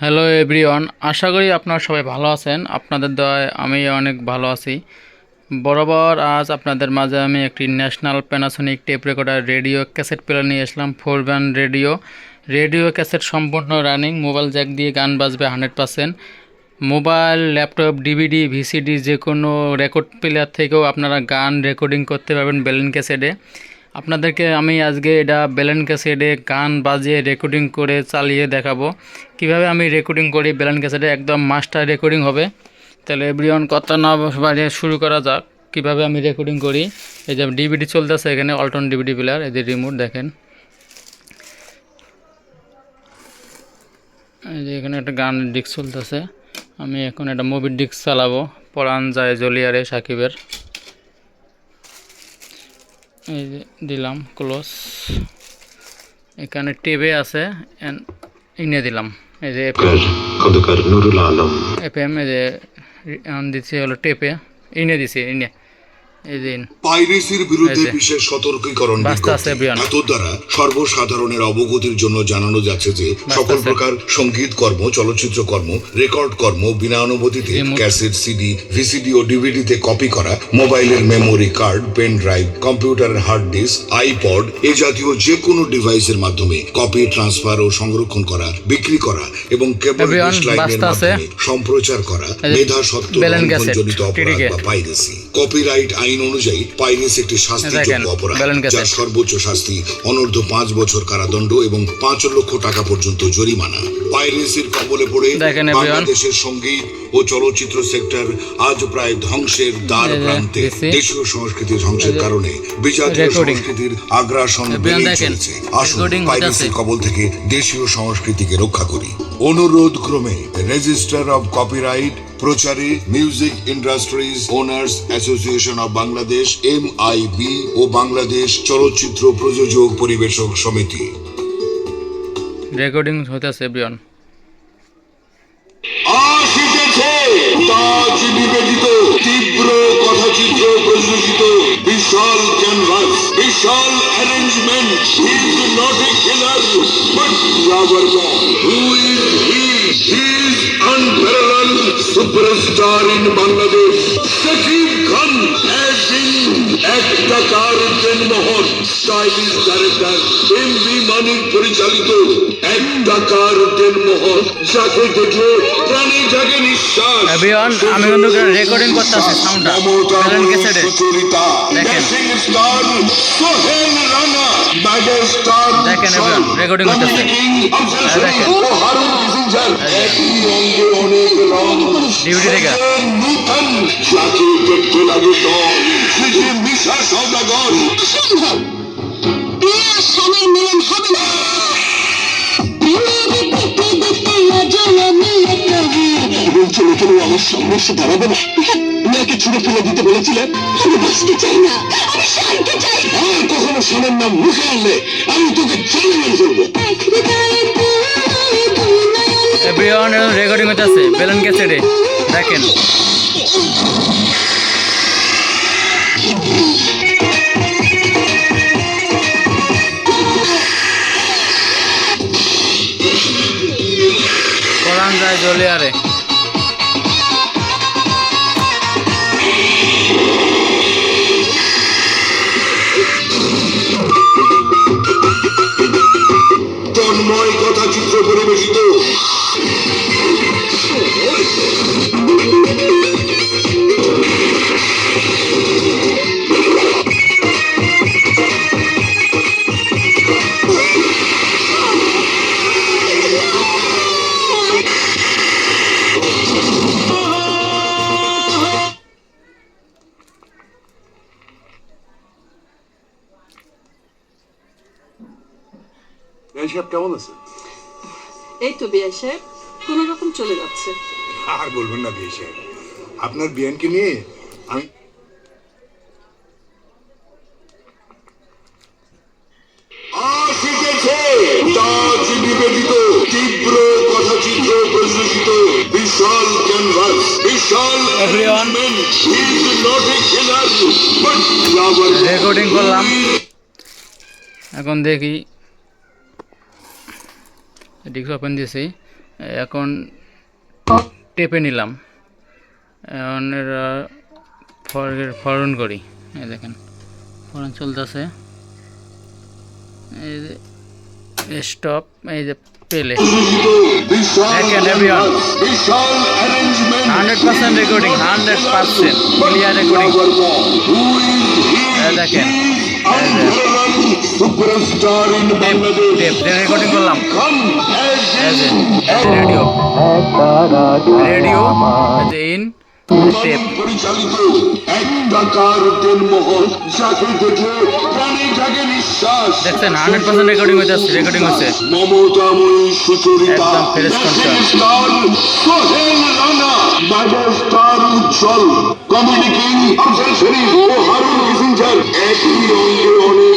Hello everyone আশা করি আপনারা সবাই ভালো আছেন। আপনাদের দয়ায় আমি অনেক ভালো আছি। বরাবর আজ আপনাদের মাঝে আমি একটি national Panasonic tape recorder radio cassette player নিয়ে আসলাম four band radio radio cassette সম্পূর্ণ রানিং মোবাইল জ্যাক দিয়ে গান বাজবে hundred percent mobile laptop DVD VCD যে কোনো রেকর্ড প্লেয়ার থেকেও আপনারা গান রেকর্ডিং করতে পারবেন বেলেন ক্যাসেটে আপনাদেরকে আমি আজকে এটা বেলেন ক্যাসেটে গান বাজিয়ে রেকর্ডিং করে চালিয়ে দেখাবো। কীভাবে আমি রেকর্ডিং করি বেলেন ক্যাসেটে একদম মাস্টার রেকর্ডিং হবে। তাহলে এভরিওয়ান কথা না শুরু করা যাক। কীভাবে আমি রেকর্ডিং করি? এই যে ডিভিডি চলতেছে এখানে অল্টন ডিভিডি প্লেয়ার এই যে রিমোট দেখেন। এই যে এখানে একটা গান ডিস্ক চলতেছে। আমি এখন একটা মুভির ডিস্ক চালাবো। পরাণ যায় জলিয়ারে সাকিবের। এই যে দিলাম ক্লোজ। এখানে টেবে আছে ইনে দিলাম। এই যে এফ এফএম এই যে দিচ্ছি হলো টেপে ইনে দিছি ইন। পাইরেসির বিরুদ্ধে। বিশেষ সতর্কীকরণ। এত দ্বারা সর্বসাধারণের অবগতির জন্য জানানো যাচ্ছে যে সকল। প্রকার সংগীত কর্ম চলচ্চিত্র কর্ম রেকর্ড কর্ম বিনা অনুমতিতে ক্যাসেট সিডি ভিসিডি ও ডিভিডিতে কপি করা মোবাইলের মেমোরি কার্ড পেন ড্রাইভ কম্পিউটারের হার্ড ডিস্ক আইপড এ জাতীয় যে কোনো ডিভাইসের মাধ্যমে কপি ট্রান্সফার ও সংরক্ষণ করা বিক্রি করা এবং কেবল লাইনের মাধ্যমে সম্প্রচার করা মেধা সত্ত্ব জনিত অপরাধ বা পাইরেসি কপিরাইট আইন অনুযায়ী পাইরেসি একটি শাস্তিযোগ্য অপরাধ যার সর্বোচ্চ শাস্তি অনূর্ধ্ব পাঁচ বছর কারাদণ্ড এবং পাঁচ লক্ষ টাকা পর্যন্ত জরিমানা। পাইরেসির কবলে পড়ে বাংলাদেশের সংগীত ও চলচ্চিত্র সেক্টর আজ প্রায় ধ্বংসের দ্বার প্রান্তে। দেশীয় সংস্কৃতি ধ্বংসের কারণে বিজাতীয় সংস্কৃতির আগ্রাসন দেখেন, চলছে। আসুন পাইরেসির কবল থেকে দেশীয় সংস্কৃতিকে রক্ষা করি। অনুরোধ ক্রমে রেজিস্টার অব কপিরাইট প্রচারে music industries owners association of Bangladesh M ও বাংলাদেশ চলচ্চিত্র প্রযোজক পরিবেশক সমিতি। রেকর্ডিং হইতেছে এভরিওয়ান আসিতেছে তাজ নিবেদিত তীব্র কথাচিত্র প্রযোজিত বিশাল canvas Vishal arrangement is not a killer but boy who is he is unparalleled superstar in Bangladesh Shakib Khan has been একটা কার দেনমোহন stylish director M B Manik পরিচালিত একটা কার দেনমোহন যাকে দেখে প্রাণী জাগে নিঃশ্বাস আমি কিন্তু recording করতাছি soundটা, বেলেন ক্যাসেটে। দেখেন। দেখেন recording হইতাছে। হ্যাঁ, দেখেন। ডিউটি থেকে। নূতন যাকে দেখতে লাগে দল সে যে মিশা সৌদাগর। অসম্ভব। প্রিয় স্বামীর মিলন হবে না। প্রেমের দেখতে দেখতে আমি কবি বলছো লোকের আমার সামনে দাঁড়াবে না। মেয়েকে ছুড়ে ফেলে দিতে বলেছিলে আমি বাঁচতে চাই না। আমি শান্তি চাই। আর কখনো শোনেন না মুখে আনলে আমি তোকে চাই মেরে ফেলব এভরিওয়ান রেকর্ডিং আছে বেলেন ক্যাসেটে। দেখেন। পরান যায় জলিয়ারে সাহেব কেমন আছেন এই তো বিয়া সাহেব কোনো রকম চলে যাচ্ছে। আর বলবেন না বিয়ে সাহেব আপনার বিয়ানকে নিয়ে আমি আসিতেছে। তাজ নিবেদিত তীব্র কথাচিত্র প্রযোজিত বিশাল ক্যানভাস বিশাল রেকর্ডিং করলাম। এখন দেখি ডিস্ক ওপেন দিয়েছি। এখন টেপে নিলাম। এখন ফর- ফরন করি। এই দেখেন, ফরন চলতেছে। এই যে স্টপ, এই যে পেলে। Hundred percent recording hundred percent clear recording দেখেন যে টেপ টেপ রেকর্ডিং করলাম রেডিও। রেডিও ইন পরিচালিত এক টাকার দেনমোহর যাকে দেখে প্রাণে জাগে নিঃশ্বাস। দেখছেন হান্ড্রেড পার্সেন্ট রেকর্ডিং হচ্ছে রেকর্ডিং হচ্ছে। মমতাময়ী সুচরিতা। স্টার সোহেল রানা। মেগাস্টার উজ্জ্বল। কমিউনিকিং আফজাল শরীফ ও হারুন কিসিঞ্জার। একই রঙে অনেক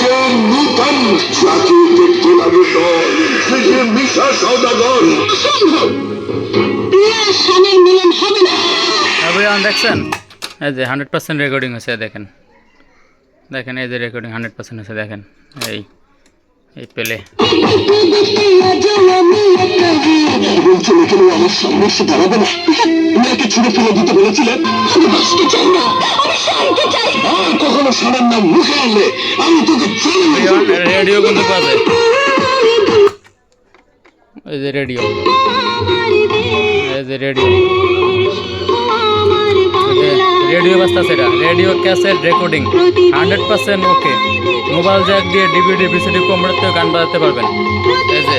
যে নূতন যাকে দেখতে লাগে দল সে মিশা সৌদাগর। অসম্ভব প্রিয়া স্বামীর মিলন হবে না। এভরিওয়ান দেখছেন? এই যে হান্ড্রেড পার্সেন্ট রেকর্ডিং হচ্ছে দেখেন। দেখেন এই যে রেকর্ডিং হান্ড্রেড পার্সেন্ট হচ্ছে দেখেন। এই এই পেলে। বলছেন এখানে আমার সামনে এসে দাঁড়াবে না। মেয়েকে ছুড়ে ফেলে দিতে বলেছিলেন বাঁচতে চাই না। আর কখনো সারের নাম মুখে আনলে আমি তোকে রেডিও কিন্তু এই যে রেডিও। এই যে রেডিও। রেডিও বাজতেছে এটা। Radio cassette recording. Hundred percent okay. Mobile jack দিয়ে ডিভিডি ভিসিডি কম্পিউটার থেকে গান বাজাতে পারবেন। এই যে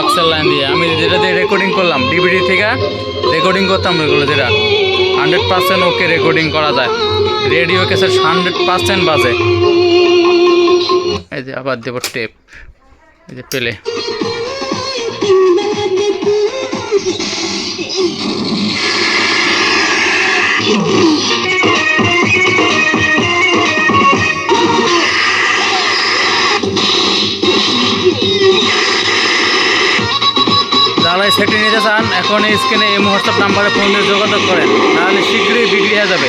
অক্সেল লাইন দিয়ে। আমি যেটা দিয়ে রেকর্ডিং করলাম ডিভিডি থেকে রেকর্ডিং করতাম এগুলো যেটা। হান্ড্রেড পার্সেন্ট ওকে রেকর্ডিং করা যায়। রেডিও ক্যাসেট হান্ড্রেড পার্সেন্ট বাজে। এই যে আবার দেব টেপ। এই যে পেলে। যারা এখন স্ক্রিনে এই হোয়াটসঅ্যাপ নাম্বারে ফোন দিয়ে যোগাযোগ করেন। তাহলে শীঘ্রই বিক্রি হয়ে যাবে।